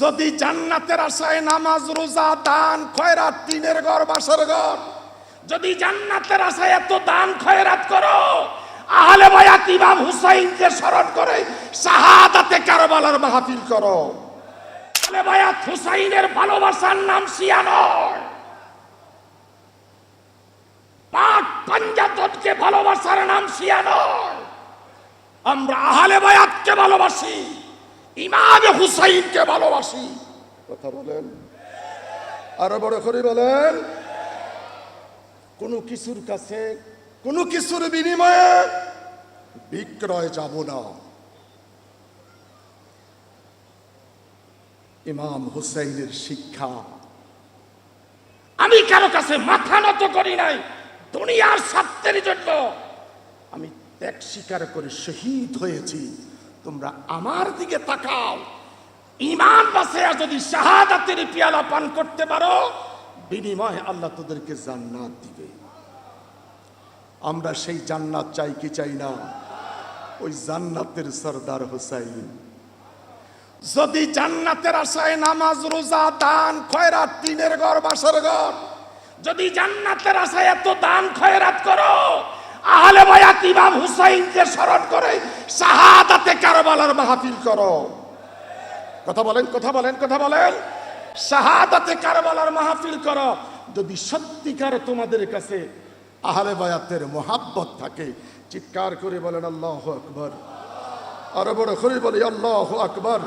যদি জান্নাতের আশায় নামাজ, রোজা, দান, খয়রাত তিনের ঘর, বাসর ঘর, যদি জান্নাতের আশায় এত দান, খয়রাত করো, আহলে বায়াত ইমাম হুসাইনকে স্মরণ করে শাহাদাতে কারবালার মাহফিল করো। আহলে বায়াত হুসাইনের ভালোবাসার নাম শিয়া নয়। পাক পাঞ্জাতনকে ভালোবাসার নাম শিয়া নয়। আমরা আহলে বায়াতকে ভালোবাসি। ইমাম হুসাইনকে ভালোবাসি। কথা বলেন। আরও বড় করে বলেন। কোনো কিছুর কাছে কোনো কিছুর বিনিময়ে বিক্রয় যাব না। ইমাম হুসাইনের শিক্ষা। আমি কারও কাছে মাথা নত করি নাই দুনিয়ার স্বার্থের জন্য। আমি ত্যাগ স্বীকার করে শহীদ হয়েছি। তোমরা আমার দিকে তাকাও। ইমান বাসে যদি শাহাদাতের পিয়ালা পান করতে পারো, বিনিময়ে আল্লাহ তোদেরকে জান্নাত দিবে। আমরা সেই জান্নাত চাই কি চাই না? ওই জান্নাতের সর্দার হোসাইন। যদি জান্নাতের আশায় নামাজ, রোজা, দান, খয়রাত তিনের ঘর, বাসর ঘর, যদি জান্নাতের আশায় এত দান, খয়রাত করো, আহলে বায়াত ইমাম হুসাইনকে স্মরণ করে শাহাদাতে কারবালার মাহফিল করো। কথা বলেন কথা বলেন কথা বলেন। শাহাদাতে কারবালার মাহফিল করো। যদি সত্যিকার তোমাদের কাছে আহলে বায়াতের মোহাব্বত থাকে, চিৎকার করে বলেন, আল্লাহ আকবর। আরও বড় করে বলি, আল্লাহ আকবর।